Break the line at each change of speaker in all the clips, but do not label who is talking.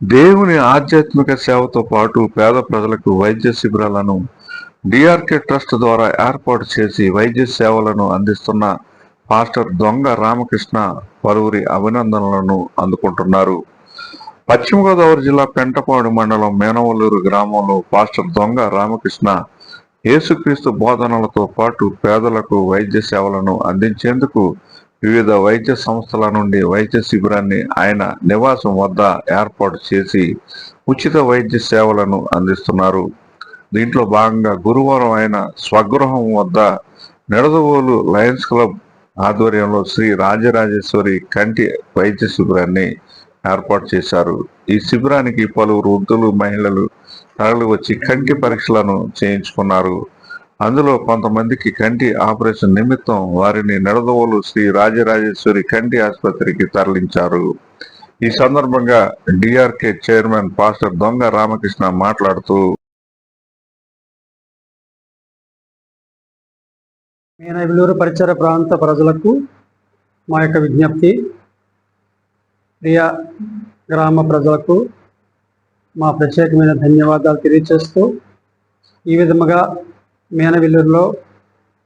దేవుని ఆధ్యాత్మిక సేవతో పాటు పేద ప్రజలకు వైద్య శిబిరాలను డిఆర్కే ట్రస్ట్ ద్వారా ఏర్పాటు చేసి వైద్య సేవలను అందిస్తున్న పాస్టర్ దొంగ రామకృష్ణ పలువురి అభినందనలను అందుకుంటున్నారు. పశ్చిమ గోదావరి జిల్లా పెంటపాడు మండలం మేనవల్లూరు గ్రామంలో పాస్టర్ దొంగ రామకృష్ణ యేసుక్రీస్తు బోధనలతో పాటు పేదలకు వైద్య సేవలను అందించేందుకు వివిధ వైద్య సంస్థల నుండి వైద్య శిబిరాన్ని ఆయన నివాసం వద్ద ఏర్పాటు చేసి ఉచిత వైద్య సేవలను అందిస్తున్నారు. దీంట్లో భాగంగా గురువారం ఆయన స్వగృహం వద్ద నిడదవోలు లయన్స్ క్లబ్ ఆధ్వర్యంలో శ్రీ రాజరాజేశ్వరి కంటి వైద్య శిబిరాన్ని ఏర్పాటు చేశారు. ఈ శిబిరానికి పలువురు వృద్ధులు మహిళలు తరలి వచ్చి కంటి పరీక్షలను చేయించుకున్నారు. అందులో కొంతమందికి కంటి ఆపరేషన్ నిమిత్తం వారిని నడదవోలు శ్రీ రాజరాజేశ్వరి కంటి ఆసుపత్రికి తరలించారు. ఈ సందర్భంగా డిఆర్కే చైర్మన్ పాస్టర్ దొంగ రామకృష్ణ మాట్లాడుతూ
మీనవిలూరు పరిసర ప్రాంత ప్రజలకు మా యొక్క విజ్ఞప్తి. ప్రియ గ్రామ ప్రజలకు మా ప్రత్యేకమైన ధన్యవాదాలు తెలియచేస్తూ ఈ విధముగా మేనవిల్లూరులో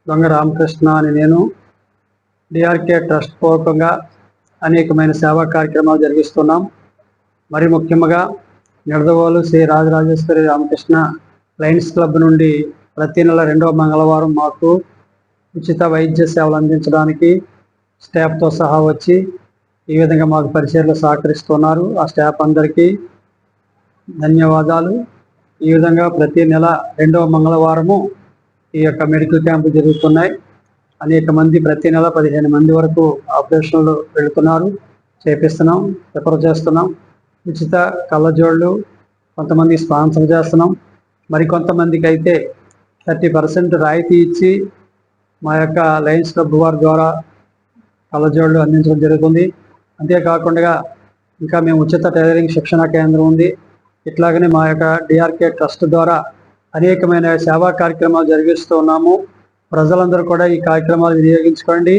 దొంగ రామకృష్ణ అని నేను డిఆర్కే ట్రస్ట్ పూర్వకంగా అనేకమైన సేవా కార్యక్రమాలు జరిగిస్తున్నాం. మరి ముఖ్యంగా నిడదవోలు శ్రీ రాజరాజేశ్వరి రామకృష్ణ లయన్స్ క్లబ్ నుండి ప్రతి నెల రెండవ మంగళవారం మాకు ఉచిత వైద్య సేవలు అందించడానికి స్టాఫ్తో సహా వచ్చి ఈ విధంగా మాకు పరిచయలు సహకరిస్తున్నారు. ఆ స్టాఫ్ అందరికీ ధన్యవాదాలు. ఈ విధంగా ప్రతి నెల రెండవ మంగళవారము ఈ యొక్క మెడికల్ క్యాంపు జరుగుతున్నాయి. అనేక మంది ప్రతి నెల పదిహేను మంది వరకు ఆపరేషన్లు వెళుతున్నారు. చేపిస్తున్నాం రిఫర్ చేస్తున్నాం. ఉచిత కళ్ళజోళ్ళు కొంతమంది స్పాన్సర్ చేస్తున్నాం. మరి కొంతమందికి అయితే థర్టీ పర్సెంట్ రాయితీ ఇచ్చి మా యొక్క లయన్స్ క్లబ్ వారి ద్వారా కళ్ళజోళ్ళు అందించడం జరుగుతుంది. అంతేకాకుండా ఇంకా మేము ఉచిత టైలరింగ్ శిక్షణ కేంద్రం ఉంది. ఇట్లాగనే మా యొక్క డిఆర్కే ట్రస్ట్ ద్వారా అనేకమైన సేవా కార్యక్రమాలు జరిగిస్తూ ఉన్నాము. ప్రజలందరూ కూడా ఈ కార్యక్రమాలు వినియోగించుకోండి.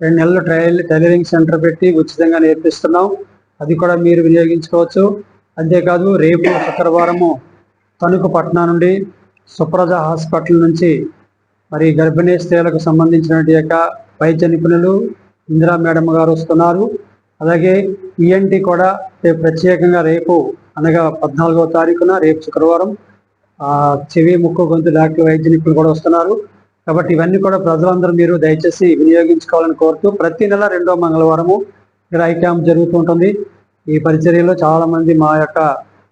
రెండు నెలలు ట్రయల్ టైలరింగ్ సెంటర్ పెట్టి ఉచితంగా నేర్పిస్తున్నాం. అది కూడా మీరు వినియోగించుకోవచ్చు. అంతేకాదు రేపు శుక్రవారము తణుకు పట్నం నుండి సుప్రజ హాస్పిటల్ నుంచి మరి గర్భిణీ స్త్రీలకు సంబంధించినటువంటి యొక్క వైద్య నిపుణులు ఇందిరా మేడం గారు వస్తున్నారు. అలాగే ఈఎన్టీ కూడా ప్రత్యేకంగా రేపు అనగా పద్నాలుగో తారీఖున రేపు శుక్రవారం చెవి ముక్కు గొంతు డాక్టర్ వైద్య నిపుణులు కూడా వస్తున్నారు. కాబట్టి ఇవన్నీ కూడా ప్రజలందరూ మీరు దయచేసి వినియోగించుకోవాలని కోరుతూ ప్రతి నెల రెండో మంగళవారము ఇక్కడ ఐ క్యాంప్ జరుగుతూ ఉంటుంది. ఈ పరిచర్యలో చాలామంది మా యొక్క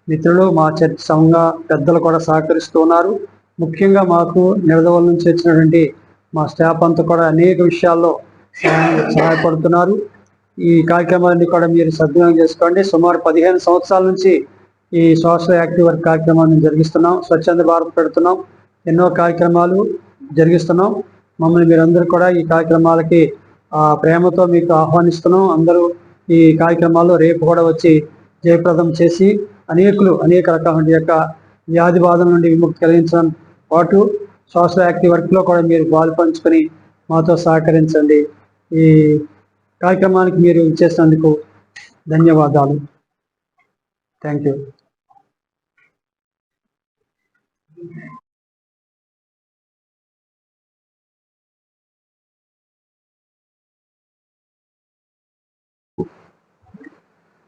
మిత్రులు మా చర్చ్ సంఘ పెద్దలు కూడా సహకరిస్తూ ఉన్నారు. ముఖ్యంగా మాకు నిడదవల నుంచి వచ్చినటువంటి మా స్టాఫ్ అంతా కూడా అనేక విషయాల్లో సహాయపడుతున్నారు. ఈ కార్యక్రమాన్ని కూడా మీరు సద్వినియోగం చేసుకోండి. సుమారు పదిహేను సంవత్సరాల నుంచి ఈ సోషల్ యాక్టివ్ వర్క్ కార్యక్రమాన్ని జరిగిస్తున్నాం. స్వచ్ఛంద భారత్ పెడుతున్నాం. ఎన్నో కార్యక్రమాలు జరిగిస్తున్నాం. మమ్మల్ని మీరందరూ కూడా ఈ కార్యక్రమాలకి ఆ ప్రేమతో మీకు ఆహ్వానిస్తున్నాం. అందరూ ఈ కార్యక్రమాల్లో రేపు కూడా వచ్చి జయప్రదం చేసి అనేకులు అనేక రకాల యొక్క వ్యాధి బాధల నుండి విముక్తి కలిగించడం పాటు సోషల్ యాక్టివ్ వర్క్లో కూడా మీరు పాలు పంచుకొని మాతో సహకరించండి. ఈ కార్యక్రమానికి మీరు ఇచ్చేసినందుకు ధన్యవాదాలు. Thank you.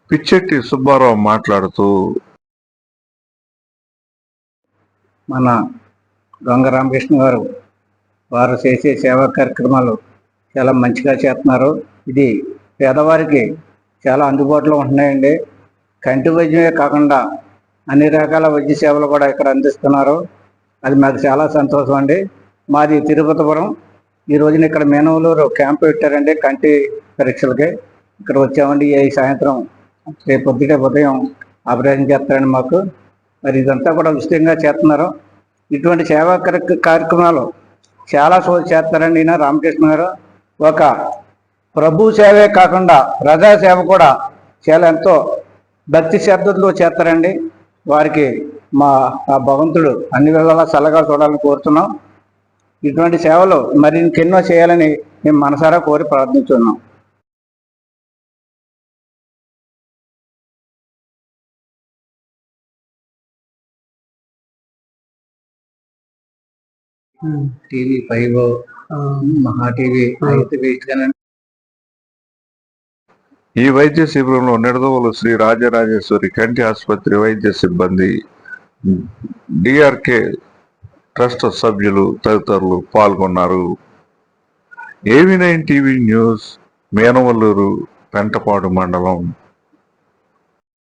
పిచ్చెట్టి సుబ్బారావు మాట్లాడుతూ
మన దొంగ రామకృష్ణ గారు వారు చేసే సేవా కార్యక్రమాలు చాలా మంచిగా చేస్తున్నారు. ఇది పేదవారికి చాలా అందుబాటులో ఉంటున్నాయండి. కంటి వైద్యమే కాకుండా అన్ని రకాల వైద్య సేవలు కూడా ఇక్కడ అందిస్తున్నారు. అది మాకు చాలా సంతోషం అండి. మాది తిరుపతిపురం. ఈ రోజున ఇక్కడ మేనవలూరు క్యాంప్ పెట్టారండి కంటి పరీక్షలకి. ఇక్కడ వచ్చామండి. ఈ సాయంత్రం రేపు పొద్దుటే ఉదయం ఆపరేషన్ చేస్తారండి మాకు. మరి ఇదంతా కూడా విస్తృతంగా చేస్తున్నారు. ఇటువంటి సేవా కార్యక్రమాలు చాలా సో చేస్తారండి ఈయన రామకృష్ణ గారు ఒక ప్రభు సేవే కాకుండా ప్రజా సేవ కూడా చాలా ఎంతో భక్తి శ్రద్ధలతో చేస్తారండి. వారికి మా ఆ భగవంతుడు అన్ని వేళలా చల్లగా చూడాలని కోరుతున్నాం. ఇటువంటి సేవలు మరి ఇంకెన్నో చేయాలని మేము మనసారా కోరి ప్రార్థిస్తున్నాం టీవీ ఫైవ్ మహా టీవీ అయితే వేస్ట్ గానే
ఈ వైద్య శిబిరంలో నిడదవోలు శ్రీ రాజరాజేశ్వరి కంటి ఆసుపత్రి వైద్య సిబ్బంది డిఆర్కే ట్రస్ట్ సభ్యులు తదితరులు పాల్గొన్నారు. A V nine TV news Menavalluru Pentapadu మండలం.